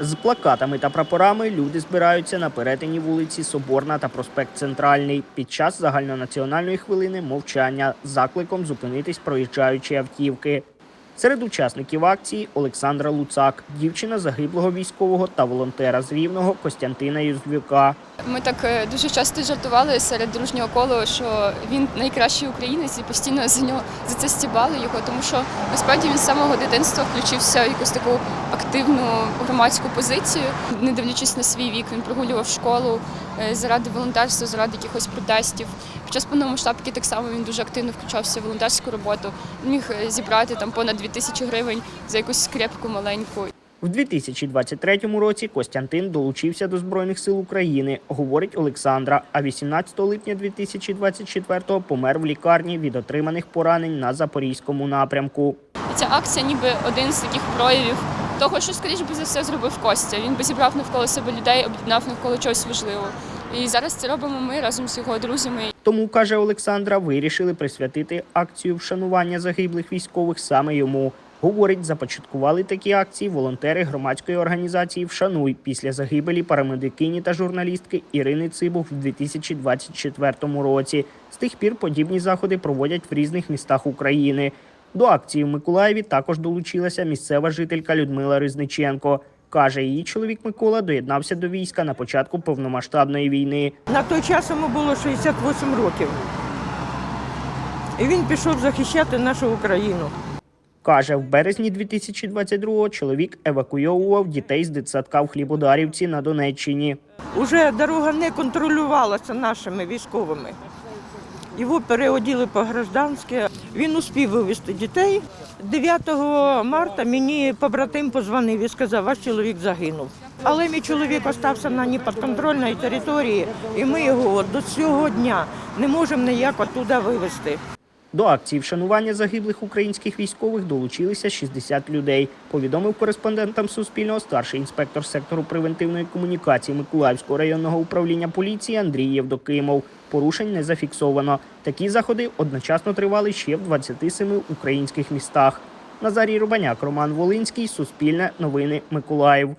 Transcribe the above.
З плакатами та прапорами люди збираються на перетині вулиці Соборна та проспект Центральний під час загальнонаціональної хвилини мовчання з закликом зупинитись проїжджаючі автівки. Серед учасників акції Олександра Луцак, дівчина загиблого військового та волонтера з Рівного Костянтина Юзвюка. Ми так е, дуже часто жартували серед дружнього кола, що він найкращий українець і постійно за нього за це стібали його, тому що насправді він з самого дитинства включився в якусь таку активну громадську позицію, не дивлячись на свій вік. Він прогулював школу е, заради волонтерства, заради якихось протестів. Під час повномасштабки так само він дуже активно включався в волонтерську роботу. Міг е, зібрати там понад 2000 гривень за якусь скрепку маленьку. В 2023 році Костянтин долучився до Збройних сил України, говорить Олександра. А 18 липня 2024 помер в лікарні від отриманих поранень на запорізькому напрямку. Ця акція ніби один з таких проявів того, що скоріш би за все зробив Костя. Він би зібрав навколо себе людей, об'єднав навколо чогось важливого. І зараз це робимо ми разом з його друзями. Тому каже Олександра, вирішили присвятити акцію вшанування загиблих військових саме йому. Говорить, започаткували такі акції волонтери громадської організації Вшануй після загибелі парамедикині та журналістки Ірини Цибух в 2024 році. З тих пір подібні заходи проводять в різних містах України. До акції в Миколаєві також долучилася місцева жителька Людмила Riзниченко. Каже, її чоловік Микола доєднався до війська на початку повномасштабної війни. На той час йому було 68 років. І він пішов захищати нашу Україну. Каже, в березні 2022-го чоловік евакуйовував дітей з дитсадка в Хлібодарівці на Донеччині. Уже дорога не контролювалася нашими військовими. Його переоділи по гражданськи. Він успів вивезти дітей. 9 марта мені побратим позвонив і сказав, ваш чоловік загинув. Але мій чоловік остався на непідконтрольній території, і ми його до цього дня не можемо ніяк оттуда вивезти. До акції вшанування загиблих українських військових долучилися 60 людей. Повідомив кореспондентам Суспільного старший інспектор сектору превентивної комунікації Миколаївського районного управління поліції Андрій Євдокимов. Порушень не зафіксовано. Такі заходи одночасно тривали ще в 27 українських містах. Назарій Рубаняк, Роман Волинський, Суспільне, Новини Миколаїв.